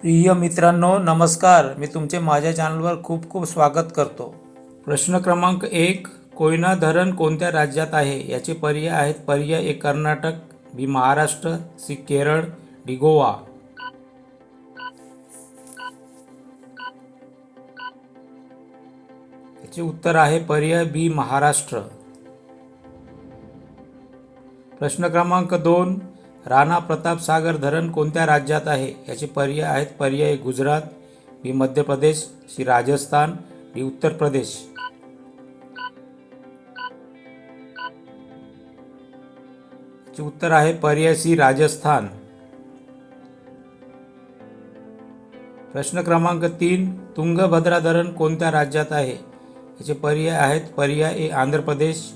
प्रिय मित्रांनो नमस्कार. मी तुमचे माझ्या चॅनलवर खूप खूप स्वागत करतो. प्रश्न क्रमांक एक कोयना धरण कोणत्या राज्यात आहे? याचे पर्याय आहेत पर्याय A Karnataka B Maharashtra C Kerala D Goa. याचे उत्तर आहे पर्याय बी महाराष्ट्र. प्रश्न क्रमांक दोन राणा प्रताप सागर धरण कोणत्या राज्यात आहे? याचे पर्याय आहेत पर्याय गुजरात बी मध्य प्रदेश सी राजस्थान बी उत्तर प्रदेश. याचे उत्तर आहे पर्याय सी राजस्थान. प्रश्न क्रमांक तीन तुंगभद्रा धरण कोणत्या राज्यात आहे? याचे पर्याय आहेत पर्याय A Andhra Pradesh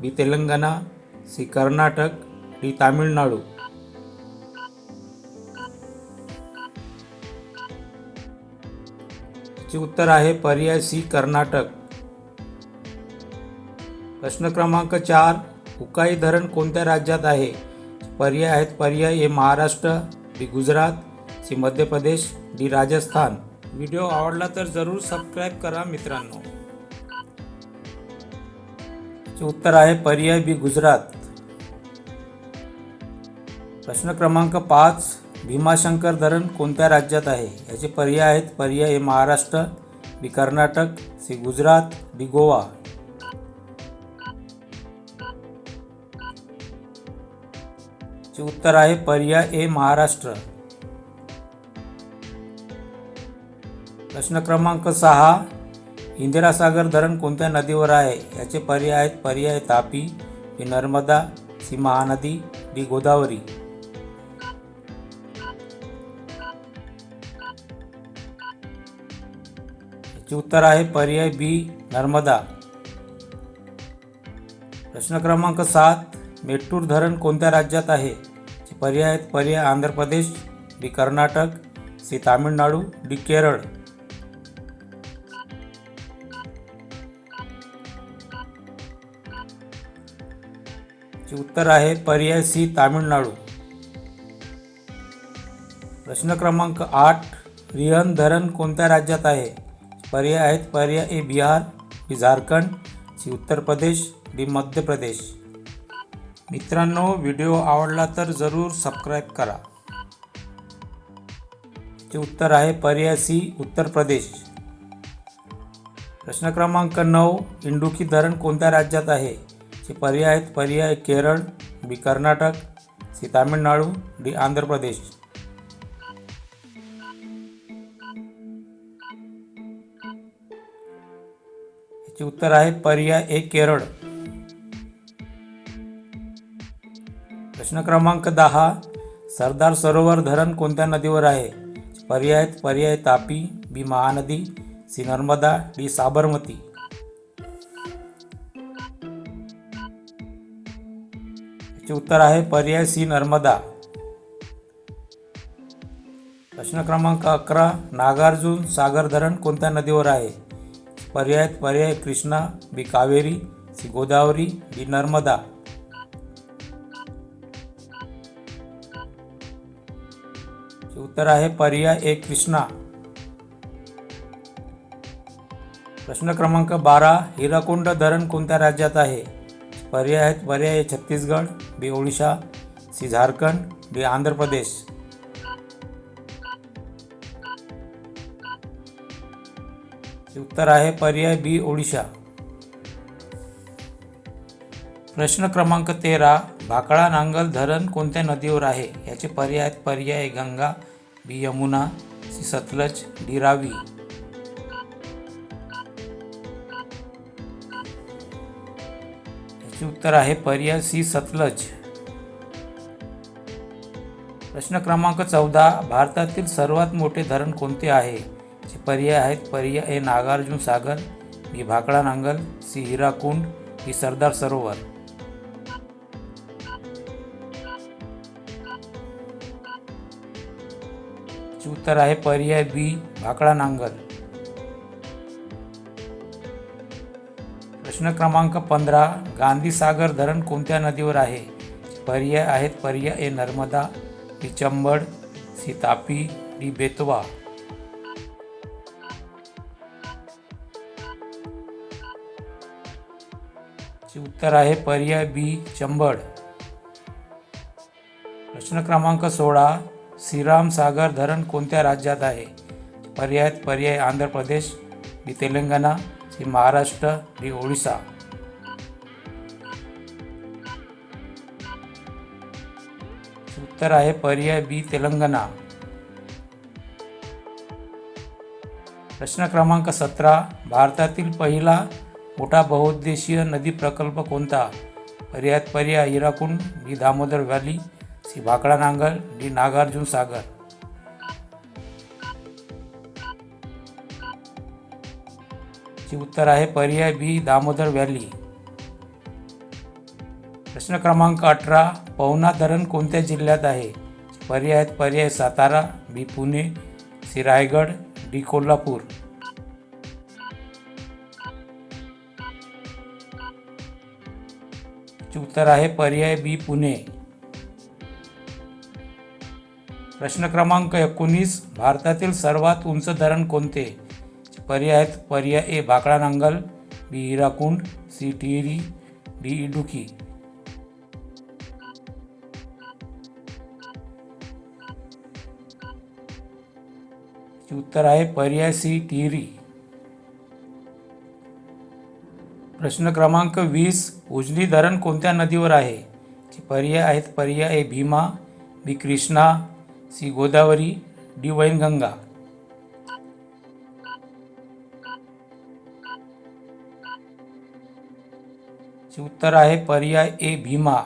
B Telangana C Karnataka D Tamil Nadu. याचे उत्तर आहे पर्याय सी कर्नाटक. प्रश्न क्रमांक चार उकाई धरण कोणत्या राज्यात आहे? पर्याय आहेत पर्याय A Maharashtra B Gujarat C Madhya Pradesh D Rajasthan. Video आवडला तर जरूर सबस्क्राईब करा मित्रांनो. उत्तर आहे पर्याय बी गुजरात. प्रश्न क्रमांक पाच भीमाशंकर धरण कोणत्या राज्यात आहे? याचे पर्याय आहेत पर्याय A Maharashtra B Karnataka C Gujarat D Goa. चे उत्तर आहे पर्याय ए महाराष्ट्र. प्रश्न क्रमांक सहा इंदिरासागर धरण कोणत्या नदीवर आहे? याचे पर्याय आहेत पर्याय Tapi B Narmada C Mahanadi D Godavari. याचे उत्तर आहे पर्याय बी नर्मदा. प्रश्न क्रमांक सात मेट्टूर धरण कोणत्या राज्यात आहे? पर्याय आहेत पर्याय Andhra Pradesh B Karnataka C Tamil Nadu D Kerala. उत्तर आहे पर्याय सी तामिळनाडू. प्रश्न क्रमांक आठ रिहन धरण कोणत्या राज्यात आहे? पर्याय आहेत. पर्याय A Bihar B Jharkhand C Uttar Pradesh D Madhya Pradesh. मित्रांनो व्हिडिओ आवडला तर जरूर सबस्क्राईब करा. चे उत्तर आहे पर्याय सी उत्तर प्रदेश. प्रश्न क्रमांक नऊ इंडुकी धरण कोणत्या राज्यात आहे? चे पर्याय आहेत पर्याय Kerala B Karnataka C Tamil Nadu D Andhra Pradesh. याचे उत्तर आहे पर्याय ए केरळ. प्रश्न क्रमांक दहा सरदार सरोवर धरण कोणत्या नदीवर आहे? पर्याय पर्याय Tapi B Mahanadi C Narmada D Sabarmati. याचे उत्तर आहे पर्याय सी नर्मदा. प्रश्न क्रमांक अकरा नागार्जुन सागर धरण कोणत्या नदीवर आहे? पर्याय पर्याय Krishna B Kaveri C Godavari D Narmada. उत्तर आहे पर्याय ए कृष्णा. प्रश्न क्रमांक बारा हिराकुंड धरण कोणत्या राज्यात आहे? पर्याय आहेत पर्याय Chhattisgarh B Odisha C Jharkhand B Andhra Pradesh. उत्तर आहे पर्याय बी ओडिशा. प्रश्न क्रमांक तेरा भाकळा नांगल धरण कोणत्या नदीवर आहे? याचे पर्याय पर्याय Ganga B Yamuna C Sutlej D Ravi. याचे उत्तर आहे पर्याय सी सतलज. प्रश्न क्रमांक चौदा भारतातील सर्वात मोठे धरण कोणते आहे? असे पर्याय आहेत. पर्याय A Nagarjuna Sagar B Bhakra Nangal C. Hirakud ही सरदार सरोवर. उत्तर आहे पर्याय बी भाकडा नांगल. प्रश्न क्रमांक पंधरा गांधी सागर धरण कोणत्या नदीवर आहे? पर्याय आहेत पर्याय A Narmada B Chambal C. Tapi D. Betwa. चे उत्तर आहे पर्याय बी चंबळ प्रश्न क्रमांक सोळा श्रीराम सागर धरण कोणत्या राज्यात आहे? पर्याय पर्याय Andhra Pradesh B Telangana C Maharashtra D Odisha. उत्तर आहे पर्याय बी तेलंगणा. प्रश्न क्रमांक सतरा भारतातील पहिला मोठा बहुउद्देशीय नदी प्रकल्प कोणता? पर्याय पर्याय Hirakud D Damodar Valley C Bhakra Nangal D Nagarjuna Sagar. ची उत्तर आहे पर्याय बी दामोदर व्हॅली. प्रश्न क्रमांक अठरा पवना धरण कोणत्या जिल्ह्यात आहे? पर्याय आहेत पर्याय Satara B Pune C Raigad D Kolhapur. याचे उत्तर आहे पर्याय बी पुणे. प्रश्न क्रमांक एकोणीस भारतातील सर्वात उंच धरण कोणते? पर्याय आहेत पर्याय A Bhakra Nangal B Hirakud C Tehri D Idukki. उत्तर आहे पर्याय सी टिहरी. प्रश्न क्रमांक वीस उजनी धरण कोणत्या नदीवर आहे? चे पर्याय आहेत पर्याय A Bhima B Krishna C Godavari D Wainganga. उत्तर आहे पर्याय ए भीमा.